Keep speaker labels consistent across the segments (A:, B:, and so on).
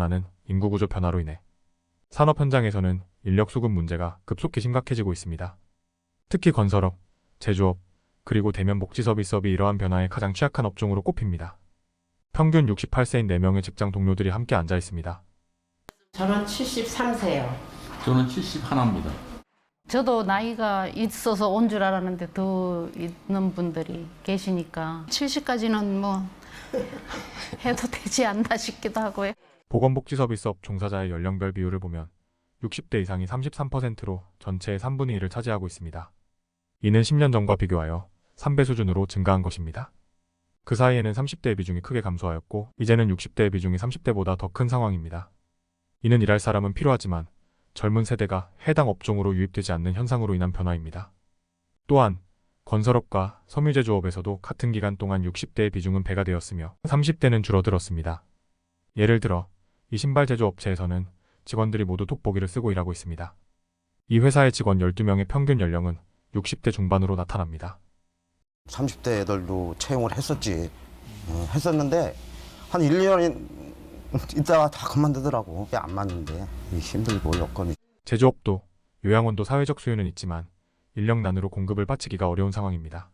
A: 나는 인구 구조 변화로 인해 산업 현장에서는 인력 수급 문제가 급속히 심각해지고 있습니다. 특히 건설업, 제조업, 그리고 대면 복지 서비스업이 이러한 변화에 가장 취약한 업종으로 꼽힙니다. 평균 68세인 4명의 직장 동료들이 함께 앉아 있습니다.
B: 저는 73세요.
C: 저는 70 하나입니다.
D: 저도 나이가 있어서 온 줄 알았는데 더 있는 분들이 계시니까 70까지는 뭐 해도 되지 않나 싶기도 하고요.
A: 보건복지 서비스업 종사자의 연령별 비율을 보면 60대 이상이 33%로 전체의 3분의 1을 차지하고 있습니다. 이는 10년 전과 비교하여 3배 수준으로 증가한 것입니다. 그 사이에는 30대의 비중이 크게 감소하였고 이제는 60대의 비중이 30대보다 더 큰 상황입니다. 이는 일할 사람은 필요하지만 젊은 세대가 해당 업종으로 유입되지 않는 현상으로 인한 변화입니다. 또한 건설업과 섬유제조업에서도 같은 기간 동안 60대의 비중은 배가 되었으며 30대는 줄어들었습니다. 예를 들어 이 신발 제조 업체에서는 직원들이 모두 톡보기를 쓰고 일하고 있습니다. 이 회사의 직원 12명의 평균 연령은 60대 중반으로 나타납니다.
E: 30대 애들도 채용을 했었지. 어, 했었는데 한 1, 2년 있다가 다 그만두더라고. 안 맞는데 이 힘들고 여건이.
A: 제조업도 요양원도 사회적 수요는 있지만 인력난으로 공급을 바치기가 어려운 상황입니다.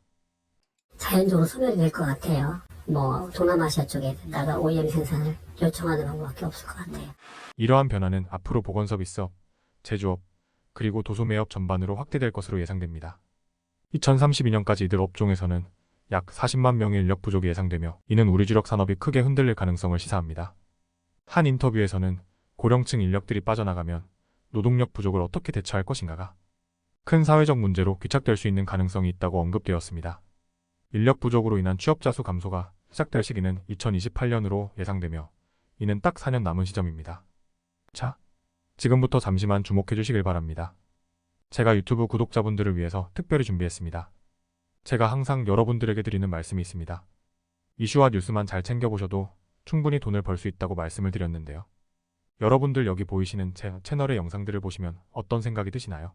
F: 자연적으로 소멸이 될 것 같아요. 뭐 동남아시아 쪽에다가 OEM 생산을 요청하는 방법밖에 없을 것 같아요.
A: 이러한 변화는 앞으로 보건 서비스업, 제조업, 그리고 도소매업 전반으로 확대될 것으로 예상됩니다. 2032년까지 이들 업종에서는 약 40만 명의 인력 부족이 예상되며 이는 우리 주력 산업이 크게 흔들릴 가능성을 시사합니다. 한 인터뷰에서는 고령층 인력들이 빠져나가면 노동력 부족을 어떻게 대처할 것인가가 큰 사회적 문제로 귀착될 수 있는 가능성이 있다고 언급되었습니다. 인력 부족으로 인한 취업자 수 감소가 시작될 시기는 2028년으로 예상되며 이는 딱 4년 남은 시점입니다. 자, 지금부터 잠시만 주목해 주시길 바랍니다. 제가 유튜브 구독자분들을 위해서 특별히 준비했습니다. 제가 항상 여러분들에게 드리는 말씀이 있습니다. 이슈와 뉴스만 잘 챙겨보셔도 충분히 돈을 벌 수 있다고 말씀을 드렸는데요. 여러분들 여기 보이시는 제 채널의 영상들을 보시면 어떤 생각이 드시나요?